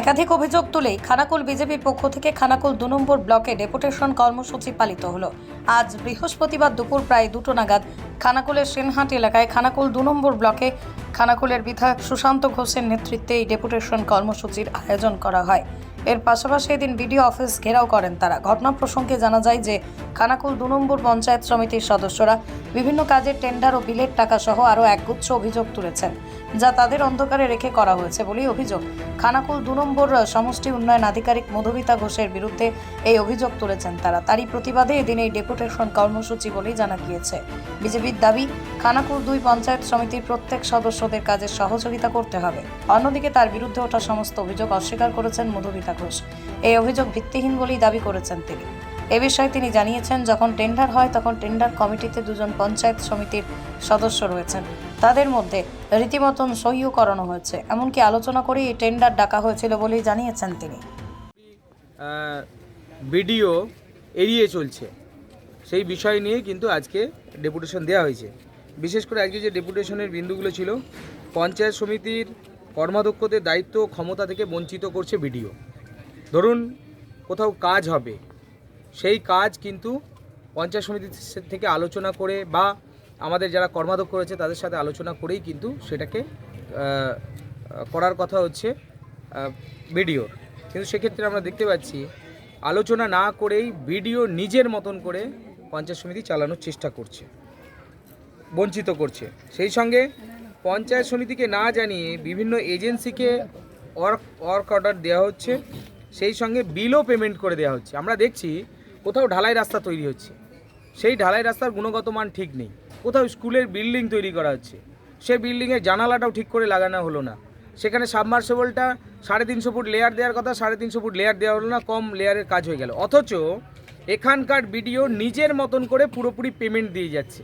একাধিক অভিযোগ তুলে খানাকুল বিজেপির পক্ষ থেকে খানাকুল দু নম্বর ব্লকে ডেপুটেশন কর্মসূচি পালিত হলো। আজ বৃহস্পতিবার দুপুর প্রায় দুটো নাগাদ খানাকুলের সেনহাট এলাকায় খানাকুল দু নম্বর ব্লকে খানাকুলের বিধায়ক সুশান্ত ঘোষের নেতৃত্বে এই ডেপুটেশন কর্মসূচির আয়োজন করা হয়। এর পাশাপাশি এদিন বিডিও অফিস ঘেরাও করেন তারা। ঘটনা প্রসঙ্গে জানা যায় যে, খানাকুল দু নম্বর পঞ্চায়েত সমিতির সদস্যরা বিভিন্ন কাজের টেন্ডার ও বিলের টাকা সহ আরও একগুচ্ছ অভিযোগ তুলেছেন, যা তাদের অন্ধকারে রেখে করা হয়েছে বলেই অভিযোগ। খানাকুল দু নম্বর সমষ্টি উন্নয়ন আধিকারিক মধুমিতা ঘোষের বিরুদ্ধে এই অভিযোগ তুলেছেন তারা। তারই প্রতিবাদে এদিন এই ডেপুটেশন কর্মসূচি বলেই জানা গিয়েছে। বিজেপির দাবি, খানাকুল দুই পঞ্চায়েত সমিতির প্রত্যেক সদস্যদের কাজে সহযোগিতা করতে হবে। অন্যদিকে তার বিরুদ্ধে ওঠা সমস্ত অভিযোগ অস্বীকার করেছেন মধুমিতা ঘোষ। এই অভিযোগ ভিত্তিহীন বলেই দাবি করেছেন তিনি। এ বিষয়ে তিনি জানিয়েছেন, যখন টেন্ডার হয় তখন টেন্ডার কমিটিতে দুজন পঞ্চায়েত সমিতির সদস্য রয়েছেন। তাদের মধ্যে রীতিমতন সহিও করানো হয়েছে। এমনকি আলোচনা করে এই টেন্ডার ডাকা হয়েছিল বলেই জানিয়েছেন তিনি। বিডিও এড়িয়ে চলছে। সেই বিষয় নিয়ে কিন্তু আজকে ডেপুটেশন দেওয়া হয়েছে। বিশেষ করে আজকে যে ডেপুটেশনের বিন্দুগুলো ছিল, পঞ্চায়েত সমিতির কর্মাধ্যক্ষদের দায়িত্ব ক্ষমতা থেকে বঞ্চিত করছে ভিডিও ধরুন, কোথাও কাজ হবে। সেই কাজ কিন্তু পঞ্চায়েত সমিতি থেকে আলোচনা করে বা আমাদের যারা কর্মাধ্যক্ষ রয়েছে, তাদের সাথে আলোচনা করেই কিন্তু সেটাকে করার কথা হচ্ছে ভিডিওর কিন্তু সেক্ষেত্রে আমরা দেখতে পাচ্ছি, আলোচনা না করেই বিডিও নিজের মতন করে পঞ্চায়েত সমিতি চালানোর চেষ্টা করছে, বঞ্চিত করছে। সেই সঙ্গে পঞ্চায়েত সমিতিকে না জানিয়ে বিভিন্ন এজেন্সিকে ওয়ার্ক ওয়ার্ক অর্ডার দেওয়া হচ্ছে। সেই সঙ্গে বিলও পেমেন্ট করে দেওয়া হচ্ছে। আমরা দেখছি কোথাও ঢালাই রাস্তা তৈরি হচ্ছে। সেই ঢালাই রাস্তার গুণগত মান ঠিক নেই। কোথাও স্কুলের বিল্ডিং তৈরি করা হচ্ছে। সেই বিল্ডিংয়ের জানালাটাও ঠিক করে লাগানো হলো না। সেখানে সাবমার্সেবলটা সাড়ে তিনশো ফুট লেয়ার দেওয়ার কথা, সাড়ে তিনশো ফুট লেয়ার দেওয়া হলো না, কম লেয়ারের কাজ হয়ে গেল। অথচ এখানকার বিডিও নিজের মতন করে পুরোপুরি পেমেন্ট দিয়ে যাচ্ছে।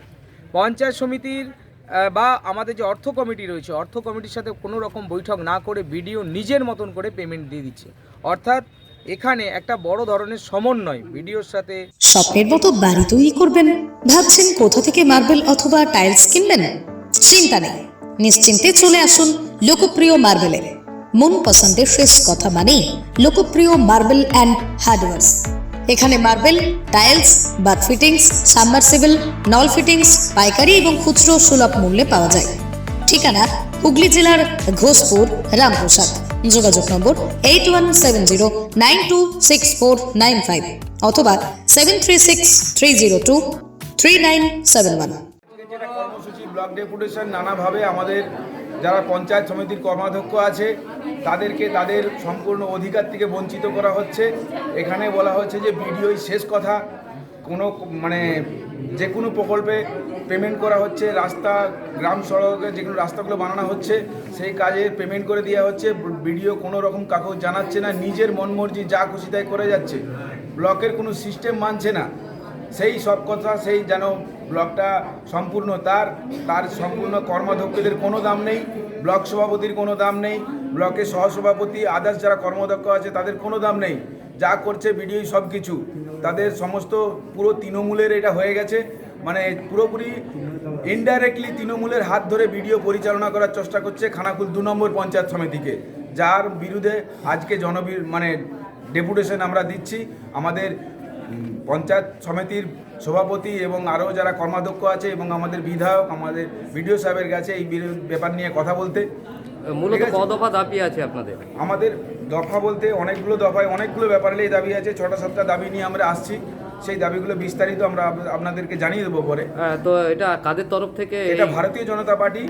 পঞ্চায়েত সমিতির বা আমাদের যে অর্থ কমিটি রয়েছে, অর্থ কমিটির সাথে কোনো রকম বৈঠক না করে বিডিও নিজের মতন করে পেমেন্ট দিয়ে দিচ্ছে। অর্থাৎ এখানে একটা বড় ধরনের সমন্বয় বিডিওর সাথে। স্বপ্নের মতো বাড়ি তৈরি করবেন, ভাবছেন কোথা থেকে মার্বেল অথবা টাইলস কিনবেন? চিন্তা নেই, নিশ্চিন্তে চলে আসুন লোকপ্রিয় মার্বেলে। মন পছন্দের শেষ কথা মানেই লোকপ্রিয় মার্বেল অ্যান্ড হার্ডওয়ার্স। এখানে marble tiles bath fittings submersible নল ফিটিংস পাইকারি এবং খুচরো সুলভ মূল্যে পাওয়া যায়। ঠিকানা হুগলি জেলার ঘোষপুর, রামপ্রসাদ। যোগাযোগ number eight one seven zero nine two six four nine five অথবা seven three six three zero two three nine seven one কর্মসূচি ব্লক ডেপুটেশন নানাভাবে আমাদের যারা পঞ্চায়েত সমিতির কর্মাধ্যক্ষ আছে, তাদেরকে তাদের সম্পূর্ণ অধিকার থেকে বঞ্চিত করা হচ্ছে। এখানে বলা হচ্ছে যে বিডিওই শেষ কথা। কোনো মানে যে কোনো প্রকল্পে পেমেন্ট করা হচ্ছে, রাস্তা, গ্রাম সড়কে যে কোনো রাস্তাগুলো বানানো হচ্ছে, সেই কাজে পেমেন্ট করে দেওয়া হচ্ছে। বিডিও কোনো রকম কাগজ জানাচ্ছে না, নিজের মনমর্জি যা খুশি তাই করে যাচ্ছে। ব্লকের কোনো সিস্টেম মানছে না। সেই সব কথা, সেই যেন ব্লকটা সম্পূর্ণ তার তার সম্পূর্ণ কর্মাধ্যক্ষদের কোনো দাম নেই, ব্লক সভাপতির কোনো দাম নেই, ব্লকের সহসভাপতি, আদার্স যারা কর্মদক্ষ আছে তাদের কোনো দাম নেই, যা করছে বিডিওই সব কিছু। তাদের সমস্ত পুরো তৃণমূলের এটা হয়ে গেছে মানে পুরোপুরি ইনডাইরেক্টলি তৃণমূলের হাত ধরে ভিডিও পরিচালনা করার চেষ্টা করছে খানাকুল দু নম্বর পঞ্চায়েত সমিতিকে, যার বিরুদ্ধে আজকে জনবি মানে ডেপুটেশন আমরা দিচ্ছি। আমাদের পঞ্চায়েত সমিতির সভাপতি এবং আরও যারা কর্মাধ্যক্ষ আছে এবং আমাদের বিধায়ক আমাদের বিডিও সাহেবের কাছে এই ব্যাপার নিয়ে কথা বলতে। মূলত। দাবি আছে আপনাদের? আমাদের দফা বলতে অনেকগুলো দফায় অনেকগুলো ব্যাপারেই দাবি আছে। ছটা সাতটা দাবি নিয়ে আমরা আসছি। সেই দাবিগুলো বিস্তারিত আমরা আপনাদেরকে জানিয়ে দেবো পরে। হ্যাঁ, তো এটা কাদের তরফ থেকে এটা ভারতীয় জনতা পার্টি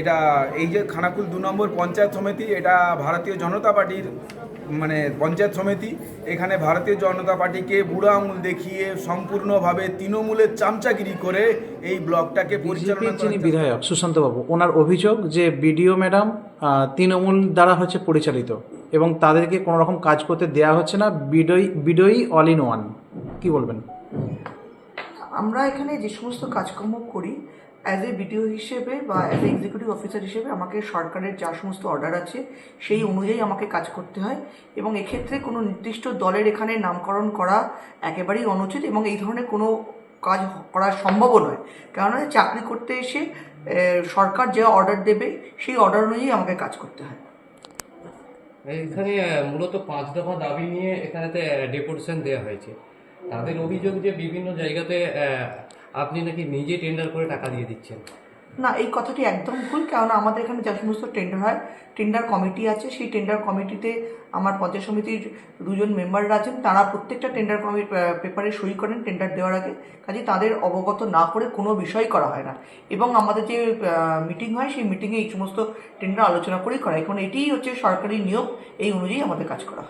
এটা এই যে খানাকুল দু নম্বর পঞ্চায়েত সমিতি এটা ভারতীয় জনতা পার্টির মানে পঞ্চায়েত সমিতি এখানে ভারতীয় জনতা পার্টিকে বুড়ো আঙুল দেখিয়ে সম্পূর্ণভাবে তৃণমূলের চামচাগিরি করে এই ব্লকটাকে পরিচালনা যিনি করার বিধায়ক সুশান্তবাবু ওনার অভিযোগ যে বিডিও ম্যাডাম তৃণমূল দ্বারা হচ্ছে পরিচালিত এবং তাদেরকে কোনো রকম কাজ করতে দেয়া হচ্ছে না বিডই বিডই অল ইন ওয়ান কি বলবেন? আমরা এখানে যে সমস্ত কাজকর্ম করি অ্যাজ এ বিডিও হিসেবে বা অ্যাজ এ এক্সিকিউটিভ অফিসার হিসেবে আমাকে সরকারের যা সমস্ত অর্ডার আছে, সেই অনুযায়ী আমাকে কাজ করতে হয় এবং এক্ষেত্রে কোনো নির্দিষ্ট দলের এখানে নামকরণ করা একেবারেই অনুচিত এবং এই ধরনের কোনো কাজ করা সম্ভবও নয়। কেননা চাকরি করতে এসে সরকার যে অর্ডার দেবে, সেই অর্ডার অনুযায়ী আমাকে কাজ করতে হয়। এখানে মূলত পাঁচ দফা দাবি নিয়ে এখানেতে ডেপুটেশন দেওয়া হয়েছে। তাদের অভিযোগ যে বিভিন্ন জায়গাতে আপনি নাকি নিজে টেন্ডার করে টাকা দিয়ে দিচ্ছেন? না, এই কথাটি একদম ভুল, কেননা আমাদের এখানে যে সমস্ত টেন্ডার হয় টেন্ডার কমিটি আছে, সেই টেন্ডার কমিটিতে আমার পঞ্চায়েত সমিতির দুজন মেম্বাররা আছেন, তারা প্রত্যেকটা টেন্ডার কমি পেপারে সই করেন টেন্ডার দেওয়ার আগে কাজে তাদের অবগত না করে কোনো বিষয় করা হয় না। এবং আমাদের যে মিটিং হয়, সেই মিটিংয়ে এই সমস্ত টেন্ডার আলোচনা করেই করা হয়। কারণ এটিই হচ্ছে সরকারি নিয়ম, এই অনুযায়ী আমাদের কাজ করা হয়।